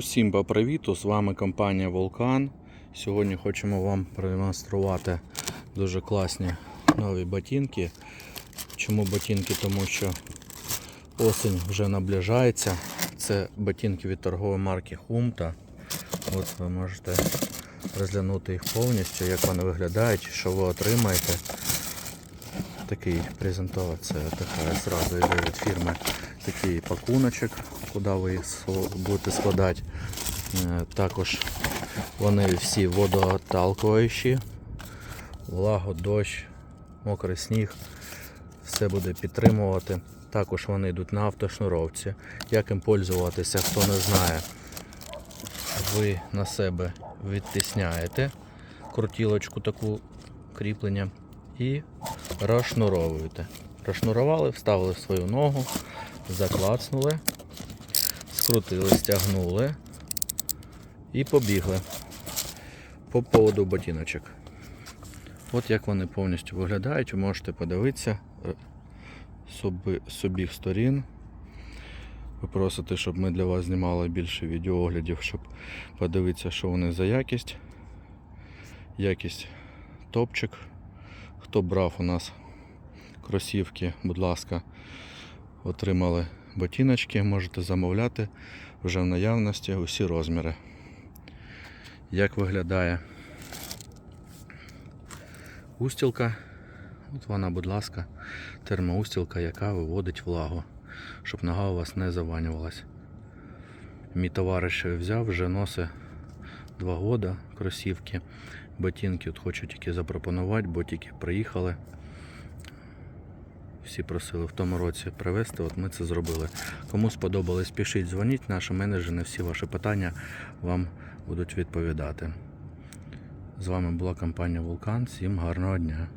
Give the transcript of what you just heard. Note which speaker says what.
Speaker 1: Усім привіту! З вами компанія Вулкан. Сьогодні хочемо вам продемонструвати дуже класні нові ботинки. Чому ботинки? Тому що осінь вже наближається. Це ботинки від торгової марки Humta. От ви можете розглянути їх повністю, як вони виглядають, що ви отримаєте. Такий презентовий, це така зразу йде від фірми такий пакуночок, куди ви будете складати. Е, Також вони всі водоотталкуючі, влагу, дощ, мокрий сніг, все буде підтримувати. Також вони йдуть на автошнуровці. Як їм пользуватися, хто не знає, ви на себе відтисняєте крутілочку таку кріплення і розшнуровуєте. Розшнурували, вставили в свою ногу, заклацнули, скрутили, стягнули і побігли по поводу ботиночок. От як вони повністю виглядають, ви можете подивитися е, з обіх сторін. Ви просите, щоб ми для вас знімали більше відеооглядів, щоб подивитися, що вони за якість. Якість топчик. Хто брав у нас кросівки, будь ласка, отримали ботиночки, можете замовляти вже в наявності усі розміри. Як виглядає устілка? От вона, будь ласка, термоустілка, яка виводить влагу, щоб нога у вас не заванювалась. Мій товариш взяв, вже носить два года кросівки. Ботинки от хочу тільки запропонувати, бо тільки приїхали. Всі просили в тому році привезти, от ми це зробили. Кому сподобалось, пишіть, дзвоніть, наші менеджери на всі ваші питання вам будуть відповідати. З вами була компанія Вулкан. Всім гарного дня.